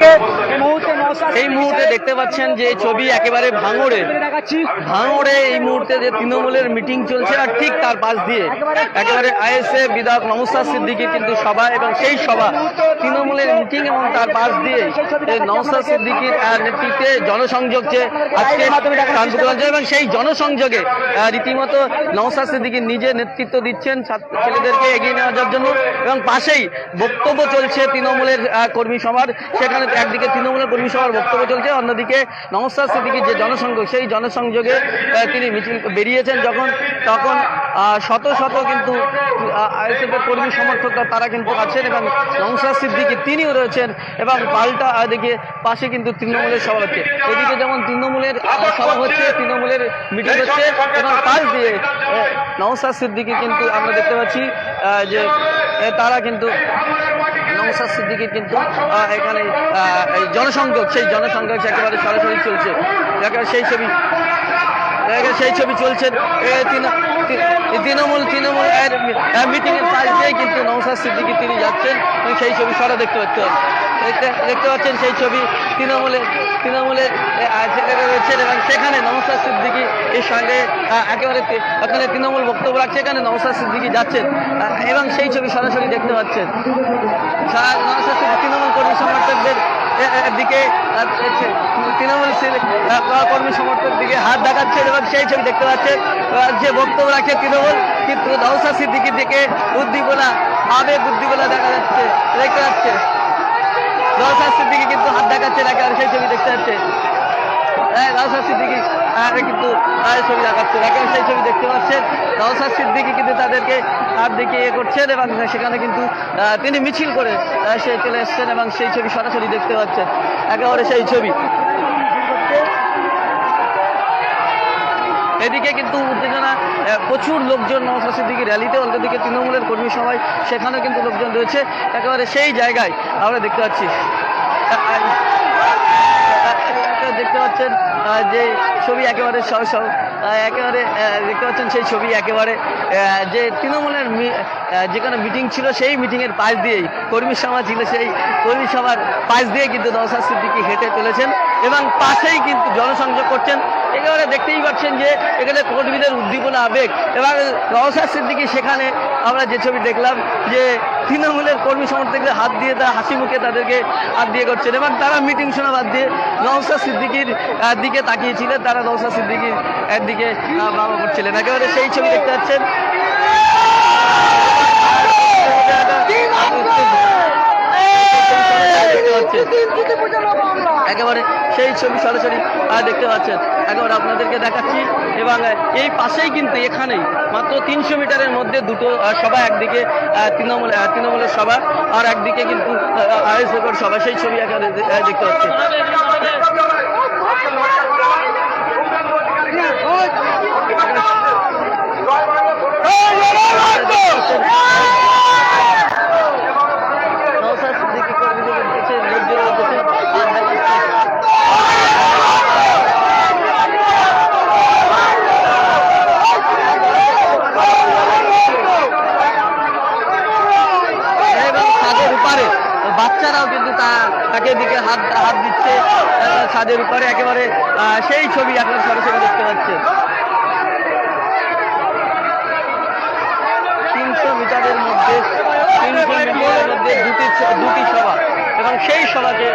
Yeah. এই মুহূর্তে দেখতে পাচ্ছেন যে ছবি একেবারে ভাঙড়ে। ভাঙড়ে এই মুহূর্তে যে তৃণমূলের মিটিং চলছে আর ঠিক তার পাশ দিয়ে একেবারে আইএসএ বিধায়ক নমস্কার সিদ্দিকী কিন্তু সভা এবং সেই সভা তৃণমূলের মিটিং এবং তার পাশ দিয়ে এই নমস্কার সিদ্দিকীর নেতৃত্বে জনসংযোগ যে আজকে এবং সেই জনসংযোগে রীতিমতো নমস্কার সিদ্দিকী নিজে নেতৃত্ব দিচ্ছেন ছেলেদেরকে এগিয়ে নেওয়ার জন্য এবং পাশেই বক্তব্য চলছে তৃণমূলের কর্মী সভার। সেখানে একদিকে তৃণমূলের কর্মী সভার বক্তব্য চলছে। অন্যদিকে নমস্কার সিদ্দিকীর যে জনসংযোগ সেই জনসংযোগে তিনি মিছিল বেরিয়েছেন যখন তখন শত শত কিন্তু আইএসএফ এর কর্মী সমর্থকরা তারা কিন্তু আছেন এবং নমস্কার সিদ্দিকী তিনিও রয়েছেন এবং পাল্টা আহ, দিকে পাশে কিন্তু তৃণমূলের সভা হচ্ছে এদিকে যেমন তৃণমূলের সভা হচ্ছে তৃণমূলের মিটিং হচ্ছে এবং পাশ দিয়ে নওশাদ সিদ্দিকী কিন্তু আমরা দেখতে পাচ্ছি যে তারা কিন্তু নওশাদ সিদ্দিকীর কিন্তু এখানে এই জনসংযোগ, সেই জনসংযোগ একেবারে সরাসরি চলছে। একেবারে সেই ছবি সেই ছবি চলছে। তৃণমূল তৃণমূল মিটিং এর পাশ দিয়ে কিন্তু নৌসাদ সিদ্দিকি তিনি যাচ্ছেন। সেই ছবি সারা দেখতে পাচ্ছেন দেখতে পাচ্ছেন সেই ছবি তৃণমূলের তৃণমূলের রয়েছেন এবং সেখানে নৌসাদ সিদ্দিকি এর সঙ্গে একেবারে এখানে তৃণমূল বক্তব্য রাখছে এখানে নৌসাদ সিদ্দিকি যাচ্ছেন। এবং সেই ছবি সরাসরি দেখতে পাচ্ছেন। তৃণমূল কর্মী সমর্থকদের দিকে তৃণমূল কর্মী সমর্থক দিকে হাত দেখাচ্ছে এবং সেই ছবি দেখতে পাচ্ছেন। যে বক্তব্য রাখছে তৃণমূল, কিন্তু নওশাদ সিদ্দিকির দিকে উদ্দীপনা, আবেগ উদ্দীপনা দেখা যাচ্ছে দেখতে পাচ্ছে নওশাদ সিদ্দিকি কিন্তু হাত দেখাচ্ছে একেবারে সেই ছবি দেখতে পাচ্ছে হ্যাঁ কিন্তু ছবি সেই ছবি দেখতে পাচ্ছেন। কিন্তু তাদেরকে হাত দিকে ইয়ে করছেন এবং সেখানে কিন্তু তিনি মিছিল করে সে চলে এসছেন এবং সেই ছবি সরাসরি দেখতে পাচ্ছেন। একেবারে সেই ছবি। এদিকে কিন্তু উত্তেজনা প্রচুর লোকজন নওশাদ সিদ্দিকি র্যালিতে, অন্যদিকে তৃণমূলের কর্মী সভায়, সেখানেও কিন্তু লোকজন রয়েছে। একেবারে সেই জায়গায় আমরা দেখতে পাচ্ছি। দেখতে পাচ্ছেন যে ছবি একেবারে সহ একেবারে দেখতে পাচ্ছেন সেই ছবি একেবারে যে তৃণমূলের যেখানে মিটিং ছিল সেই মিটিংয়ের পাশ দিয়েই কর্মী সভা ছিল সেই কর্মী সভার পাশ দিয়ে কিন্তু নওশাদ সিদ্দিকি হেঁটে চলেছেন। এবং পাশেই কিন্তু জনসংযোগ করছেন। একেবারে দেখতেই পাচ্ছেন যে এখানে কর্মীদের উদ্দীপনা আবেগ এবং নওশাদ সিদ্দিকি সেখানে আমরা যে ছবি দেখলাম যে তৃণমূলের কর্মী সমর্থকদের হাত দিয়ে তারা হাসি মুখে তাদেরকে হাত দিয়ে করছেন এবং তারা মিটিং শোনা বাদ দিয়ে নওশাদ সিদ্দিকির দিকে তাকিয়েছিলেন। তারা নওশাদ সিদ্দিকির দিকে বাবা করছিলেন। একেবারে সেই ছবি দেখতে পাচ্ছেন। দেখতে পাচ্ছেন একেবারে সেই ছবি সরাসরি দেখতে পাচ্ছেন একেবারে আপনাদেরকে দেখাচ্ছি এবং এই পাশেই কিন্তু এখানেই মাত্র তিনশো মিটারের মধ্যে দুটো সভা একদিকে তৃণমূল তৃণমূলের সভা আর একদিকে কিন্তু আইএসএফের সভা সেই ছবি এখানে দেখতে পাচ্ছি নওশাদ সিদ্দিকী কর্মীদের উদ্দেশ্যে লোকজনের উদ্দেশ্যে আহ, দেখাচ্ছি। এবং ছাদের উপরে বাচ্চারাও কিন্তু তা- তাকে দিকে হাত হাত দিচ্ছে ছাদের উপরে একেবারে সেই ছবি এখন সরাসরি দেখতে পাচ্ছে। তিনশো মিটারের মধ্যে তিনশো মিটারের মধ্যে দুটি দুটি সভা এবং সেই সভাকে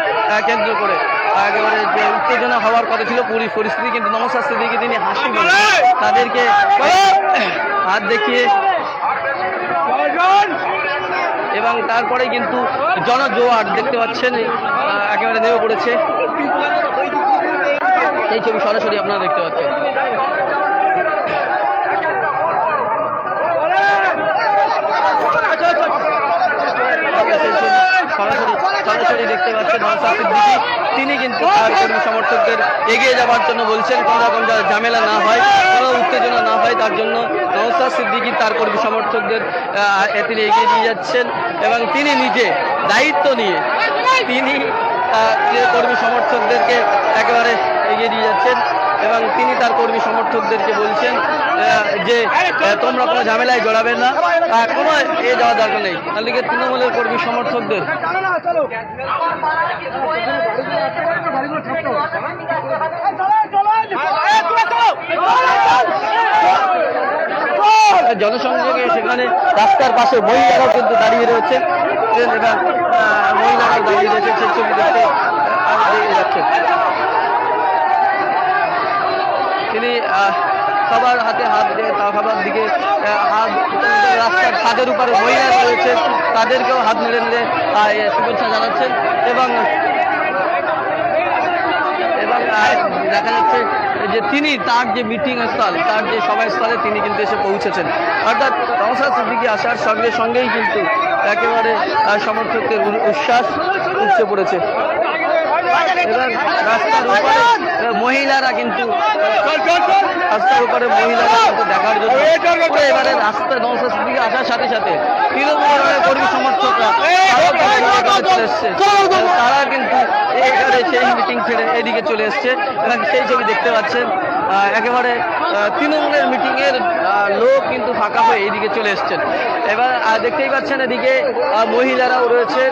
কেন্দ্র করে একেবারে যে উত্তেজনা হওয়ার কথা ছিল পুরি পরিস্থিতি কিন্তু নমস্কার দিকে তিনি হাসি বলে তাদেরকে হাত দেখিয়ে এবং তারপরে কিন্তু জনজোয়ার দেখতে পাচ্ছেন একেবারে নেমে পড়েছে। এই ছবি সরাসরি আপনারা দেখতে পাচ্ছেন। সরাসরি সরাসরি দেখতে পাচ্ছেন তিনি কিন্তু তার কর্মী সমর্থকদের এগিয়ে যাওয়ার জন্য বলছেন, কোনো রকম ঝামেলা না হয় কোনো উত্তেজনা না হয় তার জন্য। নওশাদ সিদ্দিকী তার কর্মী সমর্থকদের তিনি এগিয়ে দিয়ে যাচ্ছেন এবং তিনি নিজে দায়িত্ব নিয়ে তিনি কর্মী সমর্থকদেরকে একেবারে এগিয়ে দিয়ে যাচ্ছেন এবং তিনি তার কর্মী সমর্থকদেরকে বলছেন যে তোমরা কোনো ঝামেলায় জড়াবে না কোনো এ যাওয়া দরকার নেই। তাহলে তৃণমূলের কর্মী সমর্থকদের। জনসংযোগে সেখানে রাস্তার পাশে মহিলারাও কিন্তু দাঁড়িয়ে রয়েছে। মহিলারাও দাঁড়িয়ে রয়েছে, সেই ছবি দেখতে যাচ্ছে। তিনি সবার হাতে হাত দিয়ে সবার দিকে হাত রাস্তার ছাদের উপরে মহিলা রয়েছে। তাদেরকেও হাত নেড়ে নেড়ে শুভেচ্ছা জানাচ্ছেন। এবং এবং দেখা যাচ্ছে যে তিনি তার যে মিটিং স্থল তার যে সভাস্থলে তিনি কিন্তু এসে পৌঁছেছেন অর্থাৎ নওশাদ সিদ্দিকি আসার সঙ্গে সঙ্গেই কিন্তু একেবারে সমর্থকদের উচ্ছ্বাস উঠছে পড়েছে এবং রাস্তার উপরে মহিলারা কিন্তু রাস্তার উপরে মহিলারা কিন্তু দেখার জন্য এবারে রাস্তা নওশাদ সিদ্দিকি আসার সাথে সাথে তৃণমূলের কর্মী সমর্থকরা তারা কিন্তু ছেড়ে এদিকে চলে এসছে। সেই ছবি দেখতে পাচ্ছেন একেবারে তৃণমূলের মিটিং এর আহ, লোক কিন্তু ফাঁকা হয়ে এইদিকে চলে এসছেন। এবার দেখতেই পাচ্ছেন এদিকে মহিলারাও রয়েছে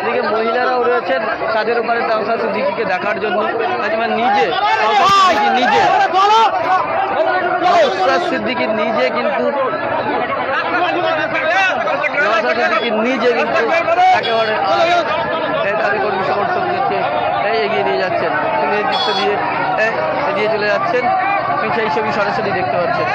এদিকে মহিলারাও রয়েছেন তাদের উপরে নওশাদ সিদ্দিকিকে দেখার জন্য। একেবারে নিজে নিজে। সিদ্দিকি নিজে কিন্তু নিজে কিন্তু একেবারে কর্মী নিয়ে যাচ্ছেন। তিনি নেতৃত্ব দিয়ে এগিয়ে চলে যাচ্ছেন। সেই ছবি সরাসরি দেখতে পাচ্ছেন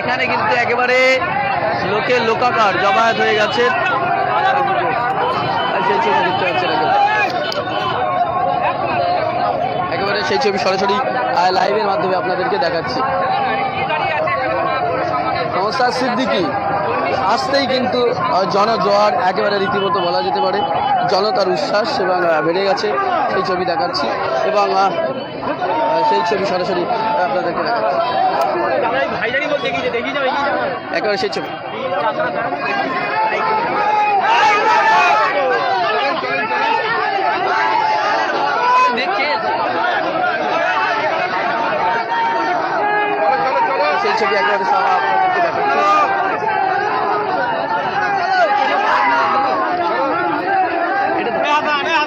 এখানে কিন্তু একেবারে লোকের লোকাকার জমায়েত হয়ে গেছে। একেবারে। সেই ছবি সরাসরি লাইভের মাধ্যমে আপনাদেরকে দেখাচ্ছি। নমস্কার, সিদ্দিকি। আসতেই কিন্তু জনজোয়ার একেবারে রীতিমতো বলা যেতে পারে। জনতার উচ্ছ্বাস এবং বেড়ে গেছে। সেই ছবি দেখাচ্ছি এবং সেই ছবি সরাসরি আপনাদেরকে দেখাচ্ছি। একেবারে সেই ছবি। সেই ছবি একেবারে সব আপনাদেরকে দেখাচ্ছি এটা তো- দেবেন,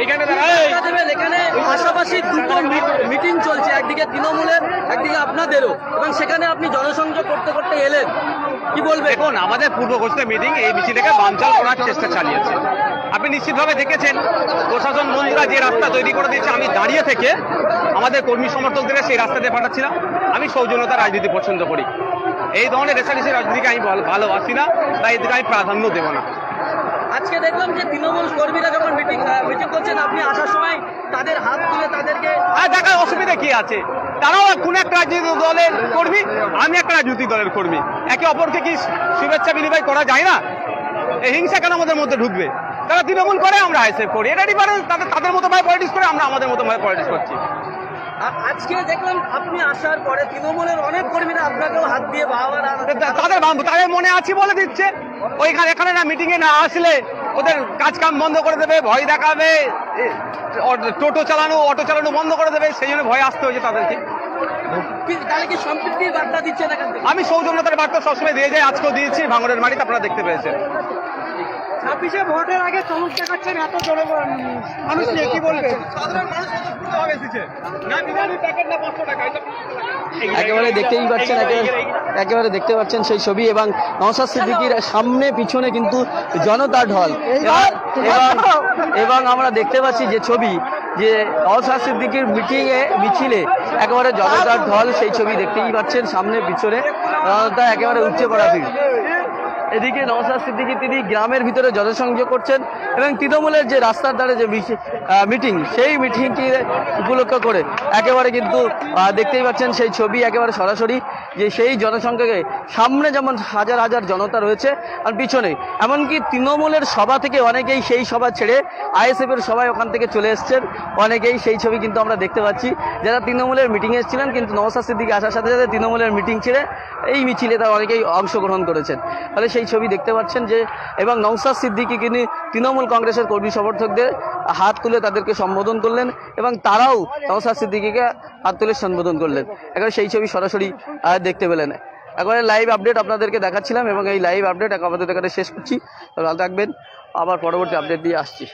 এখানে পাশাপাশি দুটো মিটিং চলছে একদিকে তৃণমূলের একদিকে আপনাদেরও। এবং সেখানে আপনি জনসংযোগ করতে করতে এলেন। কি বলবেন? দেখুন আমাদের পূর্ব ঘোষিত মিটিং এই মিছিলটাকে বানচাল করার চেষ্টা চালিয়েছে। আপনি নিশ্চিতভাবে দেখেছেন প্রশাসন মন্ত্রীরা যে রাস্তা তৈরি করে দিয়েছে আমি দাঁড়িয়ে থেকে আমাদের কর্মী সমর্থকদের সেই রাস্তা দিয়ে পাঠাচ্ছিলাম। আমি সৌজন্যতা রাজনীতি পছন্দ করি। এই ধরনের রেশারেশি রাজনীতিকে আমি ভালো- ভালোবাসি না তাই এদিকে আমি প্রাধান্য দেবো না। আজকে দেখলাম যে তৃণমূল কর্মীরা যখন মিটিং মিটিং করছেন আপনি আসার সময় তাদের হাত তুলে তাদেরকে আর দেখার অসুবিধা কি আছে? তারাও কোন একটা রাজনৈতিক দলের কর্মী আমি একটা রাজনৈতিক দলের কর্মী। একে অপরকে কি শুভেচ্ছা বিনিময় করা যায় না? এই হিংসা কেন আমাদের মধ্যে ঢুকবে? তারা তৃণমূল করে আমরা আইসেফ করি। এটা ডিফারেন্স তাদের তাদের মতো ভাবে পলিটিক্স করে আমরা আমাদের মতো ভাবে পলিটিক্স করছি। আজকে দেখলাম আপনি আসার পরে তৃণমূলের অনেক কর্মীরা আপনাকেও হাত দিয়ে বাবার তা- তাদের তাদের মনে আছে বলে দিচ্ছে। ওইখানে এখানে না মিটিংয়ে না আসলে ওদের কাজ কাম বন্ধ করে দেবে ভয় দেখাবে টোটো চালানো অটো চালানো বন্ধ করে দেবে সেই জন্য ভয় আসতে হয়েছে তাদেরকে। আমি সৌজন্যতার বার্তা সবসময় দিয়ে যাই আজকেও দিয়েছি ভাঙরের মাটিতে আপনারা দেখতে পেয়েছেন। ছাব্বিশে ভোটের আগে চমক দেখাচ্ছেন এত জোরে মানুষ নিয়ে কি বলবে? একেবারে দেখতেই পাচ্ছেন একেবারে দেখতে পাচ্ছেন সেই ছবি এবং নওশাদ সিদ্দিকির সামনে পিছনে কিন্তু জনতার ঢল। এবং- আমরা দেখতে পাচ্ছি যে ছবি যে নওশাদ সিদ্দিকির মিটিংয়ে মিছিলে একেবারে জনতার ঢল সেই ছবি দেখতেই পাচ্ছেন সামনে পিছনে। জনতা একেবারে উঠছে পড়া ভিড়। এদিকে নওশাদ সিদ্দিকি তিনি গ্রামের ভিতরে জনসংযোগ করছেন এবং তৃণমূলের যে রাস্তার ধারে যে মিটিং, সেই মিটিংটি উপলক্ষ করে একেবারে কিন্তু দেখতেই পাচ্ছেন সেই ছবি একেবারে সরাসরি যে সেই জনসংখ্যাকে সামনে যেমন হাজার হাজার জনতা রয়েছে আর পিছনে, এমনকি তৃণমূলের সভা থেকে অনেকেই সেই সভা ছেড়ে আইএসএফ এর সবাই ওখান থেকে চলে এসছেন। অনেকেই সেই ছবি কিন্তু আমরা দেখতে পাচ্ছি। যারা তৃণমূলের মিটিংয়ে এসেছিলেন কিন্তু নওসাদ সিদ্দিকি আসার সাথে সাথে তৃণমূলের মিটিং ছেড়ে এই মিছিলে তারা অনেকেই অংশগ্রহণ করেছেন। ফলে সেই ছবি দেখতে পাচ্ছেন যে, এবং নৌসাদ সিদ্দিকি তিনি তৃণমূল কংগ্রেসের কর্মী সমর্থকদের হাত তুলে তাদেরকে সম্বোধন করলেন, এবং তারাও নৌসাদ সিদ্দিকিকে হাত তুলে সম্বোধন করলেন। এখন সেই ছবি সরাসরি দেখতে পেলেন। একবারে লাইভ আপডেট আপনাদেরকে দেখাচ্ছিলাম, এবং এই লাইভ আপডেট আমাদের এখানে শেষ করছি। ভালো থাকবেন। আবার পরবর্তী আপডেট দিয়ে আসছি।